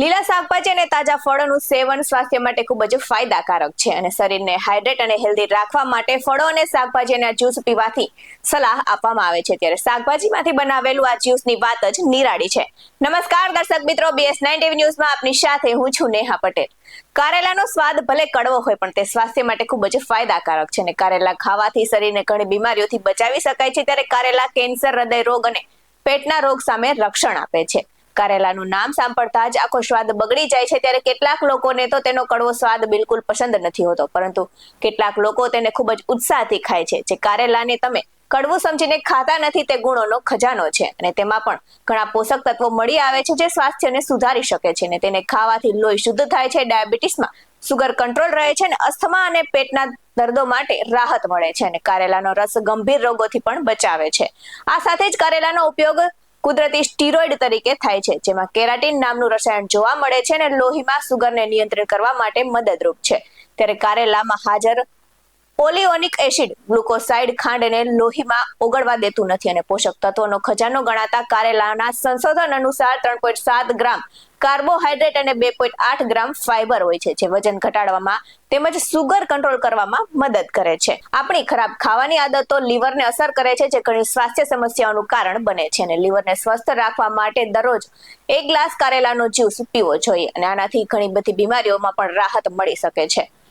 લીલા શાકભાજી અને તાજા ફળોનું સેવન સ્વાસ્થ્ય માટે ખૂબ જ ફાયદાકારક છે અને શરીરને હાઇડ્રેટ અને હેલ્ધી રાખવા માટે ફળો અને શાકભાજીના જ્યુસ પીવાથી સલાહ આપવામાં આવે છે. ત્યારે શાકભાજીમાંથી બનાવેલું આ જ્યુસની વાત જ નિરાળી છે. નમસ્કાર, દર્શક મિત્રો બીએસ નાઇન ટીવી ન્યૂઝમાં આપની સાથે હું છું નેહા પટેલ. કારેલાનો સ્વાદ ભલે કડવો હોય, પણ તે સ્વાસ્થ્ય માટે ખૂબ જ ફાયદાકારક છે અને કારેલા ખાવાથી શરીરને ઘણી બીમારીઓથી બચાવી શકાય છે. ત્યારે કારેલા કેન્સર, હૃદય રોગ અને પેટના રોગ સામે રક્ષણ આપે છે. કારેલાનું નામ સાંભળતા જ આખો સ્વાદ બગડી જાય છે. ત્યારે કેટલાક લોકોને તો તેનો કડવો સ્વાદ બિલકુલ પસંદ નથી હોતો. પરંતુ કેટલાક લોકો તેને ખૂબ જ ઉત્સાહથી ખાય છે. જે કારેલાને તમે કડવું સમજીને ખાતા નથી, તે ગુણોનો ખજાનો છે. અને તેમાં પણ ઘણા પોષક તત્વો મળી આવે છે જે સ્વાસ્થ્યને સુધારી શકે છે. અને તેને ખાવાથી લોહી શુદ્ધ થાય છે, ડાયાબિટીસમાં સુગર કંટ્રોલ રહે છે અને અસ્થમા અને પેટના દર્દો માટે રાહત મળે છે. અને કારેલાનો રસ ગંભીર રોગોથી પણ બચાવે છે. આ સાથે જ કારેલાનો ઉપયોગ કુદરતી સ્ટીરોઇડ તરીકે થાય છે, જેમાં કેરાટીન નામનું રસાયણ જોવા મળે છે અને લોહીમાં સુગરને નિયંત્રિત કરવા માટે મદદરૂપ છે. ત્યારે કારેલામાં હાજર પોલિયોનિક એસિડ ગ્લુકોસાઇડ ખાંડને લોહીમાં ઓગળવા દેતું નથી અને પોષક તત્વોનો ખજાનો ગણાતા કારેલાના સંશોધન અનુસાર ત્રણ પોઈન્ટ સાત ગ્રામ કાર્બોહાઈડ્રેટ અને બે પોઈન્ટ આઠ ગ્રામ ફાઈબર હોય છે, જે વજન ઘટાડવામાં તેમજ સુગર કંટ્રોલ કરવામાં મદદ કરે છે. આપણી ખરાબ ખાવાની આદતો લીવરને અસર કરે છે, જે ઘણી સ્વાસ્થ્ય સમસ્યાઓનું કારણ બને છે અને લીવરને સ્વસ્થ રાખવા માટે દરરોજ એક ગ્લાસ કારેલાનો જ્યુસ પીવો જોઈએ અને આનાથી ઘણી બધી બીમારીઓમાં પણ રાહત મળી શકે છે.